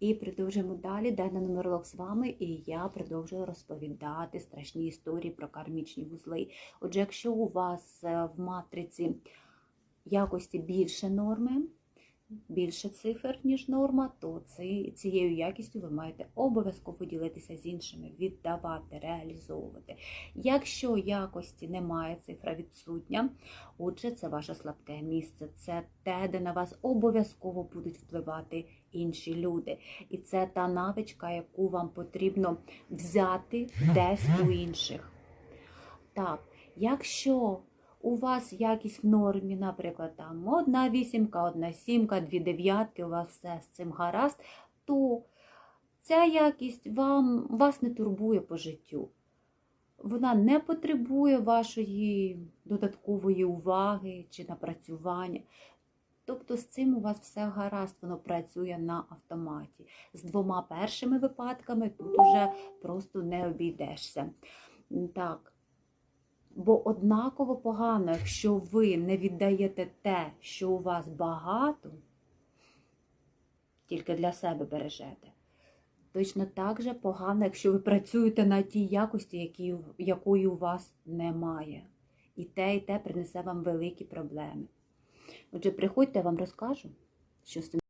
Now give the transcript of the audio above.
І продовжуємо далі. Дана Номерлок з вами, і я продовжую розповідати страшні історії про кармічні вузли. Отже, якщо у вас е, в матриці якості більше норми, більше цифр, ніж норма, то ці- цією якістю ви маєте обов'язково ділитися з іншими, віддавати, реалізовувати. Якщо якості немає, цифра відсутня, отже, це ваше слабке місце, це те, де на вас обов'язково будуть впливати інші люди. І це та навичка, яку вам потрібно взяти десь у інших. Так, якщо у вас якість в нормі, наприклад, там одна вісімка, одна сімка, дві дев'ятки, у вас все з цим гаразд, то ця якість вам, вас не турбує по життю. Вона не потребує вашої додаткової уваги чи напрацювання. Тобто з цим у вас все гаразд, воно працює на автоматі. З двома першими випадками тут уже просто не обійдешся. Так. Бо однаково погано, якщо ви не віддаєте те, що у вас багато, тільки для себе бережете. Точно так же погано, якщо ви працюєте на тій якості, які, якої у вас немає. І те, і те принесе вам великі проблеми. Отже, приходьте, я вам розкажу, що з цим.